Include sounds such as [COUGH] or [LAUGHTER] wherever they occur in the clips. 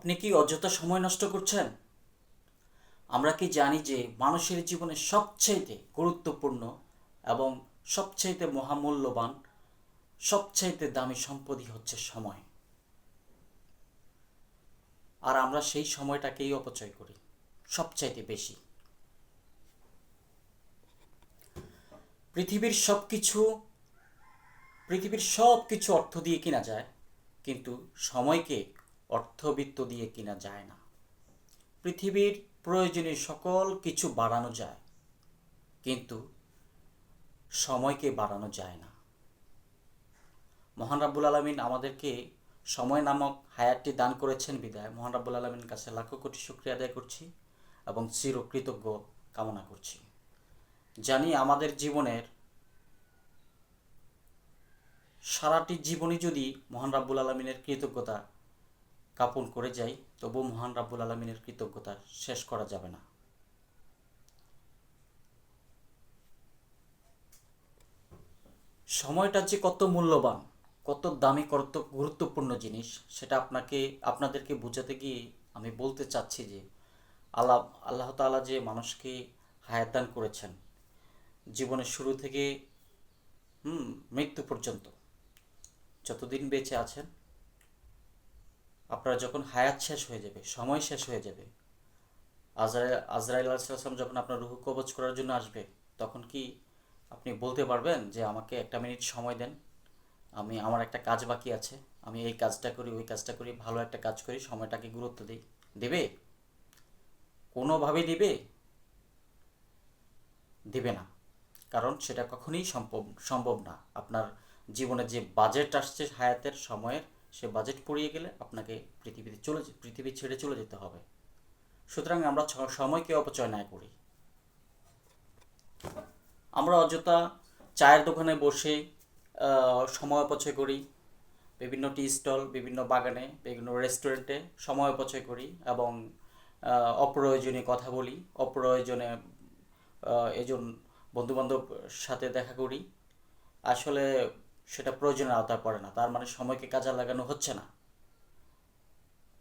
আপনি কি অযথা সময় নষ্ট করছেন? আমরা কি জানি যে মানুষের জীবনে সবচাইতে গুরুত্বপূর্ণ এবং সবচাইতে মহামূল্যবান, সবচাইতে দামি সম্পদই হচ্ছে সময়। আর আমরা সেই সময়টাকেই অপচয় করি, সবচাইতে বেশি। পৃথিবীর সব কিছু পৃথিবীর সব কিছু অর্থ দিয়ে কিনা যায়, কিন্তু সময়কে অর্থবিত্ত দিয়ে কিনা যায় না। পৃথিবীর প্রয়োজনীয় সকল কিছু বাড়ানো যায়, কিন্তু সময়কে বাড়ানো যায় না। মহান রাব্বুল আলমিন আমাদেরকে সময় নামক হায়াতটি দান করেছেন বিদায়। মহান রাব্বুল আলমিনের কাছে লাখো কোটি শুক্রিয়া আদায় করছি এবং চিরকৃতজ্ঞ কামনা করছি। জানি আমাদের জীবনের সারাটি জীবনই যদি মহান রাব্বুল আলমিনের কৃতজ্ঞতা জ্ঞাপন করে যাই, তবু মহান রাব্বুল আলমিনের কৃতজ্ঞতা শেষ করা যাবে না। সময়টা যে কত মূল্যবান, কত দামি, কত গুরুত্বপূর্ণ জিনিস, সেটা আপনাকে, আপনাদেরকে বোঝাতে গিয়ে আমি বলতে চাচ্ছি যে, আল্লাহ আল্লাহ তাআলা যে মানুষকে হায়াত দান করেছেন, জীবনের শুরু থেকে, হুম, মৃত্যু পর্যন্ত যতদিন বেঁচে আছেন আপনার যখন হায়াত শেষ হয়ে যাবে, সময় শেষ হয়ে যাবে আজরাইল আজরাইল যখন আপনার রুহু কবচ করার জন্য আসবে, তখন কি আপনি বলতে পারবেন যে আমাকে একটা মিনিট সময় দেন? আমি, আমার একটা কাজ বাকি আছে, আমি এই কাজটা করি, ওই কাজটা করি, ভালো একটা কাজ করি, সময়টাকে গুরুত্ব দিই। দেবে? কোনোভাবেই দিবে? দেবে না। কারণ সেটা কখনোই সম্ভব সম্ভব না। আপনার জীবনে যে বাজেট আসছে হায়াতের, সময়ের সে বাজেট পড়িয়ে গেলে আপনাকে পৃথিবীতে চলে পৃথিবী ছেড়ে চলে যেতে হবে। সুতরাং আমরা সময়কে অপচয় না করি। আমরা অযথা চায়ের দোকানে বসে সময় অপচয় করি। বিভিন্ন টি স্টল, বিভিন্ন বাগানে, বিভিন্ন রেস্টুরেন্টে সময় অপচয় করি এবং অপ্রয়োজনীয় কথা বলি, অপ্রয়োজনে এজন বন্ধুবান্ধব সাথে দেখা করি। আসলে সেটা প্রয়োজনের আওতায় পড়ে না। তার মানে সময়কে কাজে লাগানো হচ্ছে না।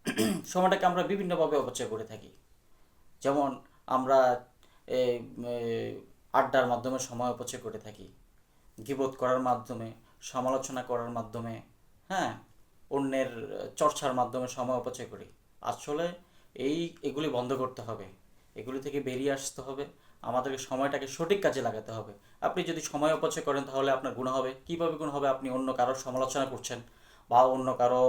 [CLEARS THROAT] সময়টাকে আমরা বিভিন্নভাবে অপচয় করে থাকি। যেমন আমরা আড্ডার মাধ্যমে সময় অপচয় করে থাকি। গিবোধ করার মাধ্যমে, সমালোচনা করার মাধ্যমে হ্যাঁ? অন্যের চর্চার মাধ্যমে সময় অপচয় করি। আসলে এই, এগুলি বন্ধ করতে হবে। এগুলি থেকে বেরিয়ে আসতে হবে। আমাদেরকে সময়টাকে সঠিক কাজে লাগাতে হবে। আপনি যদি সময় অপচয় করেন, তাহলে আপনার গুণ হবে। কীভাবে গুণ হবে? আপনি অন্য কারোর সমালোচনা করছেন বা অন্য কারও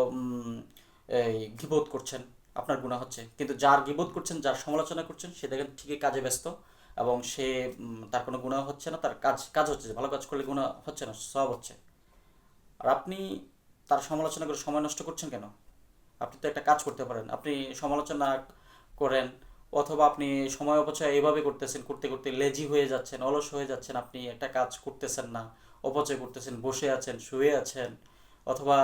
এই গিবোধ করছেন, আপনার গুণা হচ্ছে। কিন্তু যার গিবোধ করছেন, যার সমালোচনা করছেন, সে দেখেন ঠিকই কাজে ব্যস্ত এবং সে তার কোনো গুণা হচ্ছে না, তার কাজ কাজ হচ্ছে ভালো কাজ করলে গুণা হচ্ছে না, সব হচ্ছে। আর আপনি তার সমালোচনা করে সময় নষ্ট করছেন কেন? আপনি তো একটা কাজ করতে পারেন। আপনি সমালোচনা করেন অথবা আপনি সময় অপচয় এভাবে করতেছেন, করতে করতে লেজি হয়ে যাচ্ছেন, অলস হয়ে যাচ্ছেন, আপনি একটা কাজ করতেছেন না, অপচয় করতেছেন, বসে আছেন, শুয়ে আছেন, অথবা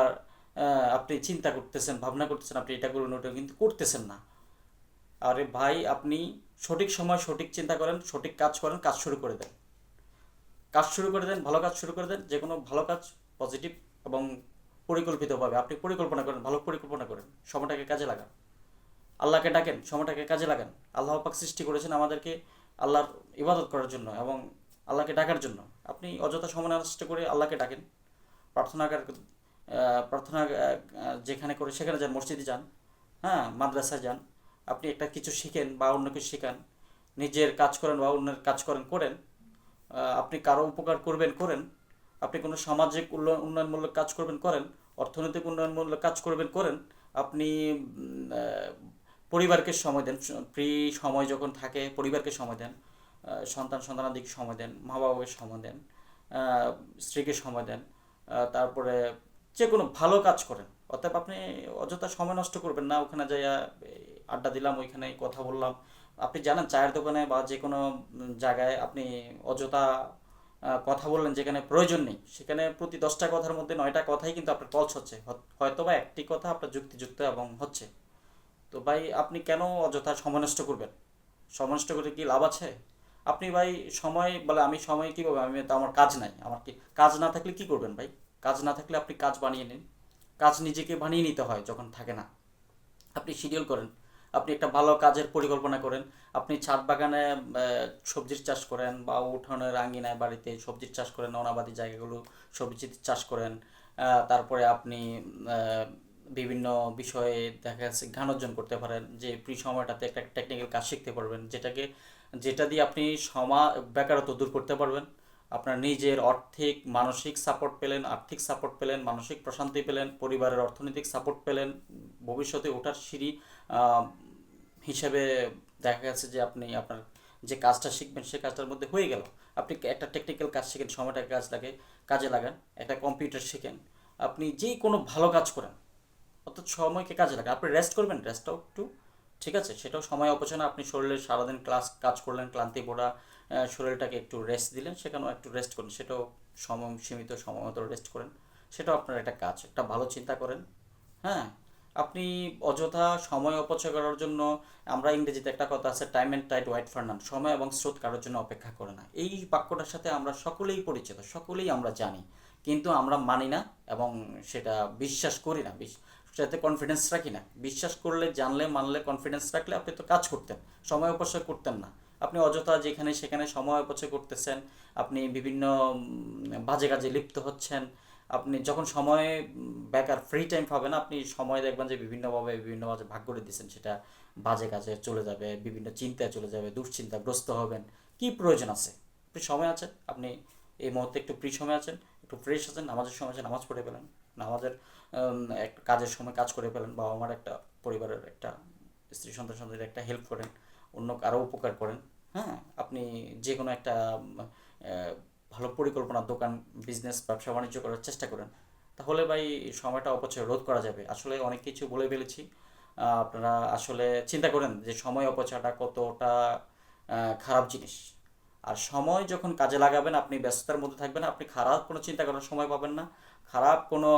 আপনি চিন্তা করতেছেন, ভাবনা করতেছেন, আপনি এটা করুন, ওটা কিন্তু করতেছেন না। আরে ভাই, আপনি সঠিক সময় সঠিক চিন্তা করেন, সঠিক কাজ করেন, কাজ শুরু করে দেন। কাজ শুরু করে দেন, ভালো কাজ শুরু করে দেন যে কোনো ভালো কাজ পজিটিভ এবং পরিকল্পিতভাবে, আপনি পরিকল্পনা করেন, ভালো পরিকল্পনা করেন, সময়টাকে কাজে লাগান। আল্লাহকে ডাকেন সময়টাকে কাজে লাগান। আল্লাহ পাক সৃষ্টি করেছেন আমাদেরকে আল্লাহর ইবাদত করার জন্য এবং আল্লাহকে ডাকার জন্য। আপনি অযথা সময় নষ্ট করে আল্লাহকে ডাকেন। প্রার্থনা কর- আহ, প্রার্থনা যেখানে করে সেখানে যান মসজিদে যান হ্যাঁ মাদ্রাসায় যান। আপনি একটা কিছু শিখেন বা অন্য কিছু শেখান নিজের কাজ করেন বা অন্যের কাজ করেন করেন। আপনি কারও উপকার করবেন করেন। আপনি কোনো সামাজিক উন্নয়ন উন্নয়নমূলক কাজ করবেন করেন। অর্থনৈতিক উন্নয়নমূলক কাজ করবেন করেন। আপনি পরিবারকে সময় দেন ফ্রি সময় যখন থাকে, পরিবারকে সময় দেন সন্তান সন্তানাদিকে সময় দেন মা বাবাকে সময় দেন স্ত্রীকে সময় দেন তারপরে যে কোনো ভালো কাজ করেন। অতএব আপনি অযথা সময় নষ্ট করবেন না, ওখানে যাইয়া আড্ডা দিলাম, ওইখানে কথা বললাম। আপনি জানেন, চায়ের দোকানে বা যে কোনো জায়গায় আপনি অযথা কথা বললেন যেখানে প্রয়োজন নেই, সেখানে প্রতি দশটা কথার মধ্যে নয়টা কথাই কিন্তু আপনার পলস হচ্ছে। হয়তো বা একটি কথা আপনার যুক্তিযুক্ত এবং হচ্ছে। তো ভাই, আপনি কেন অযথা সময় নষ্ট করবেন? সময় নষ্ট করে কি লাভ আছে? আপনি ভাই, সময়, বলে আমি সময় কীভাবে, আমি তো আমার কাজ নাই, আমার কি, কাজ না থাকলে কি করবেন ভাই? কাজ না থাকলে আপনি কাজ বানিয়ে নিন। কাজ নিজেকে বানিয়ে নিতে হয় যখন থাকে না। আপনি শিডিউল করেন, আপনি একটা ভালো কাজের পরিকল্পনা করেন, আপনি ছাদ বাগানে সবজির চাষ করেন বা উঠোনের আঙ্গিনায় বাড়িতে সবজির চাষ করেন, অনাবাদি জায়গাগুলো সবজির চাষ করেন তারপরে আপনি বিভিন্ন বিষয়ে দেখা যাচ্ছে জ্ঞান অর্জন করতে পারেন, যে ফ্রি সময়টাতে একটা টেকনিক্যাল কাজ শিখতে পারবেন, যেটাকে, যেটা দিয়ে আপনি সমা, বেকারত্ব দূর করতে পারবেন। আপনার নিজের আর্থিক, মানসিক সাপোর্ট পেলেন, আর্থিক সাপোর্ট পেলেন, মানসিক প্রশান্তি পেলেন, পরিবারের অর্থনৈতিক সাপোর্ট পেলেন, ভবিষ্যতে ওঠার সিঁড়ি হিসেবে দেখা গেছে যে আপনি আপনার যে কাজটা শিখবেন সেই কাজটার মধ্যে হয়ে গেল। আপনি একটা টেকনিক্যাল কাজ শিখেন, সময়টাকে কাজ লাগে, কাজে লাগান, একটা কম্পিউটার শিখেন। আপনি যেই কোনো ভালো কাজ করেন অর্থাৎ সময়কে কাজে লাগে। আপনি রেস্ট করবেন রেস্টটাও একটু, ঠিক আছে? সেটাও সময় অপচয় না। আপনি শরীরে সারাদিন ক্লাস কাজ করলেন, ক্লান্তি পড়া শরীরটাকে একটু রেস্ট দিলেন, সেখানেও একটু রেস্ট করুন। সেটাও সময় সীমিত সময় মতো রেস্ট করেন। সেটাও আপনার একটা কাজ, একটা ভালো চিন্তা করেন। হ্যাঁ? আপনি অযথা সময় অপচয় করার জন্য, আমরা ইংরেজিতে একটা কথা আছে time and tide wait for none সময় এবং স্রোত কারোর জন্য অপেক্ষা করে না। এই বাক্যটার সাথে আমরা সকলেই পরিচিত, সকলেই আমরা জানি। কিন্তু আমরা মানি না এবং সেটা বিশ্বাস করি না। সেটাতে কনফিডেন্স রাখি না। বিশ্বাস করলে, জানলে, মানলে কনফিডেন্স রাখলে আপনি তো কাজ করতেন, সময় অপচয় করতেন না। আপনি অযথা যেখানে সেখানে সময় অপচয় করতেছেন, আপনি বিভিন্ন বাজে কাজে লিপ্ত হচ্ছেন, আপনি যখন সময় বেকার ফ্রি টাইম পাবেন, আপনি সময় দেখবেন যে বিভিন্নভাবে বিভিন্ন বাজে ভাগ করে দিচ্ছেন সেটা বাজে কাজে চলে যাবে, বিভিন্ন চিন্তায় চলে যাবে, দুশ্চিন্তাগ্রস্ত হবেন। কি প্রয়োজন আছে? সময় আছে, আপনি এই মুহূর্তে একটু ফ্রি সময় আছেন, একটু ফ্রেশ আছেন, নামাজের সময় আছে নামাজ পড়ে পেলেন উম, একটা কাজের সময় কাজ করে ফেলেন বাবা মার একটা পরিবারের একটা স্ত্রী সন্তান সন্তানের একটা হেল্প করেন অন্য কারও উপকার করেন হ্যাঁ? আপনি যে কোনো একটা ভালো পরিকল্পনা দোকান বিজনেস ব্যবসা বাণিজ্য করার চেষ্টা করেন তাহলে ভাই সময়টা অপচয় রোধ করা যাবে। আসলে অনেক কিছু বলে ফেলেছি আপনারা আসলে চিন্তা করেন যে সময় অপচয়টা কতটা খারাপ জিনিস। আর সময় যখন কাজে লাগাবেন, আপনি ব্যস্ততার মধ্যে থাকবেন, আপনি খারাপ কোনো চিন্তা করার সময় পাবেন না। খারাপ কোনো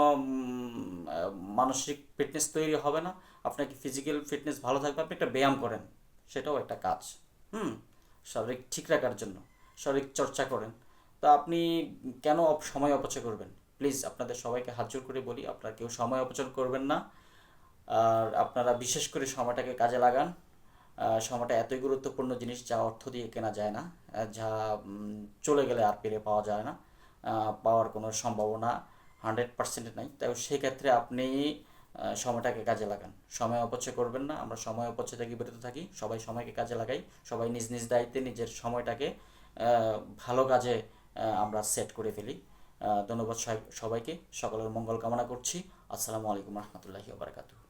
মানসিক ফিটনেস তৈরি হবে না। আপনাকে ফিজিক্যাল ফিটনেস ভালো থাকবে? আপনি একটা ব্যায়াম করেন, সেটাও একটা কাজ। হুম? শারীরিক ঠিক রাখার জন্য, শারীরিক চর্চা করেন। তা আপনি কেন সময় অপচয় করবেন? প্লিজ, আপনাদের সবাইকে হাত জোর করে বলি, আপনারা কেউ সময় অপচয় করবেন না। আর আপনারা বিশেষ করে সময়টাকে কাজে লাগান। সময়টা এতই গুরুত্বপূর্ণ জিনিস যা অর্থ দিয়ে কেনা যায় না যা চলে গেলে আর ফিরে পাওয়া যায় না পাওয়ার কোনো সম্ভাবনা হান্ড্রেড পার্সেন্ট নাই। তাই সেক্ষেত্রে আপনি সময়টাকে কাজে লাগান। সময় অপচয় করবেন না, আমরা সময় অপচয় থেকে বিরত থাকি, সবাই সময়কে কাজে লাগাই, সবাই নিজ নিজ দায়িত্বে নিজের সময়টাকে ভালো কাজে আমরা সেট করে ফেলি। ধন্যবাদ সবাই- সবাইকে, সকলের মঙ্গল কামনা করছি। আসসালামু আলাইকুম রহমতুল্লাহি বারকাতুহ।